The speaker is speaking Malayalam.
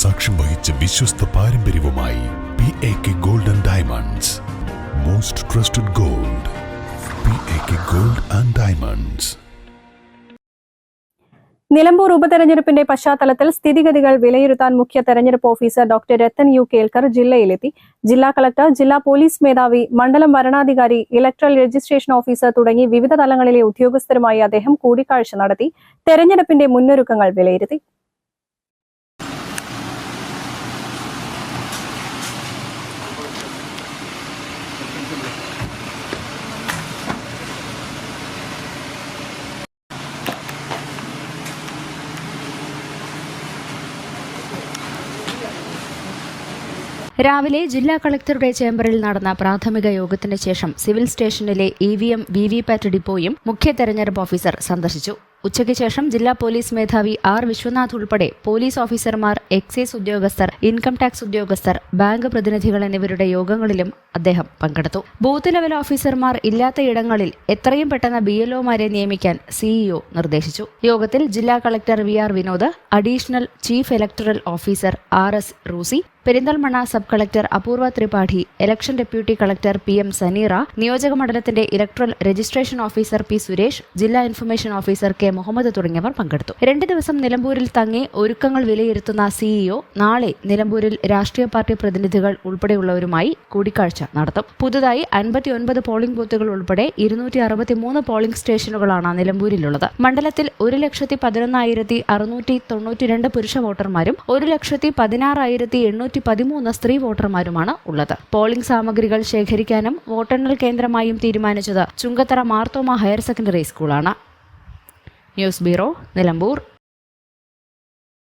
സാക്ഷ്യം വഹിച്ച വിശ്വസ്ത പാരമ്പര്യവുമായി P A K gold and diamonds most trusted gold P A K gold and diamonds Nilambur ഉപതെരഞ്ഞെടുപ്പിന്റെ പശ്ചാത്തലത്തിൽ സ്ഥിതിഗതികൾ വിലയിരുത്താൻ മുഖ്യ തെരഞ്ഞെടുപ്പ് officer doctor Rathan U Kelkar ജില്ലയിലെത്തി. ജില്ലാ കളക്ടർ ജില്ലാ പോലീസ് മേധാവി മണ്ഡലം വരണാധികാരി ഇലക്ട്രൽ രജിസ്ട്രേഷൻ ഓഫീസർ തുടങ്ങി വിവിധ തലങ്ങളിലെ ഉദ്യോഗസ്ഥരുമായി അദ്ദേഹം കൂടിക്കാഴ്ച നടത്തി. തെരഞ്ഞെടുപ്പിന്റെ മുന്നൊരുക്കങ്ങൾ വിലയിരുത്തി. രാവിലെ ജില്ലാ കളക്ടറുടെ ചേംബറിൽ നടന്ന പ്രാഥമിക യോഗത്തിന് ശേഷം സിവിൽ സ്റ്റേഷനിലെ E V M V V PAT ഡിപ്പോയും മുഖ്യ തെരഞ്ഞെടുപ്പ് ഓഫീസർ സന്ദർശിച്ചു. ഉച്ചയ്ക്ക് ശേഷം ജില്ലാ പോലീസ് മേധാവി ആർ വിശ്വനാഥ് ഉൾപ്പെടെ പോലീസ് ഓഫീസർമാർ എക്സൈസ് ഉദ്യോഗസ്ഥർ ഇൻകം ടാക്സ് ഉദ്യോഗസ്ഥർ ബാങ്ക് പ്രതിനിധികൾ എന്നിവരുടെ യോഗങ്ങളിലും അദ്ദേഹം പങ്കെടുത്തു. ബൂത്ത് ലെവൽ ഓഫീസർമാർ ഇല്ലാത്തയിടങ്ങളിൽ എത്രയും പെട്ടെന്ന് ബി എൽഒമാരെ നിയമിക്കാൻ സിഇഒ നിർദ്ദേശിച്ചു. യോഗത്തിൽ ജില്ലാ collector V R Vinod additional chief electoral officer R S Rusi Perinthalmanna sub collector Apoorva Tripathi election deputy collector P M Saneera നിയോജക മണ്ഡലത്തിന്റെ electoral registration officer P Suresh ജില്ലാ ഇൻഫർമേഷൻ ഓഫീസർ കെ മുഹമ്മദ് തുടങ്ങിയവർ പങ്കെടുത്തു. രണ്ട് ദിവസം നിലമ്പൂരിൽ തങ്ങി ഒരുക്കങ്ങൾ വിലയിരുത്തുന്ന സിഇഒ നാളെ നിലമ്പൂരിൽ രാഷ്ട്രീയ പാർട്ടി പ്രതിനിധികൾ ഉൾപ്പെടെയുള്ളവരുമായി കൂടിക്കാഴ്ച നടത്തും. പുതുതായി അൻപത്തിയൊൻപത് പോളിംഗ് ബൂത്തുകൾ ഉൾപ്പെടെ ഇരുന്നൂറ്റി അറുപത്തിമൂന്ന് പോളിംഗ് സ്റ്റേഷനുകളാണ് നിലമ്പൂരിലുള്ളത്. മണ്ഡലത്തിൽ ഒരു ലക്ഷത്തി പതിനൊന്നായിരത്തി അറുന്നൂറ്റി തൊണ്ണൂറ്റിരണ്ട് പുരുഷ വോട്ടർമാരും ഒരു ലക്ഷത്തി പതിനാറായിരത്തി എണ്ണൂറ്റി പതിമൂന്ന് സ്ത്രീ വോട്ടർമാരുമാണ് ഉള്ളത്. പോളിംഗ് സാമഗ്രികൾ ശേഖരിക്കാനും വോട്ടെണ്ണൽ കേന്ദ്രമായും തീരുമാനിച്ചത് ചുങ്കത്തറ മാർത്തോമ ഹയർ സെക്കൻഡറി സ്കൂളാണ്. News bureau Nilambur.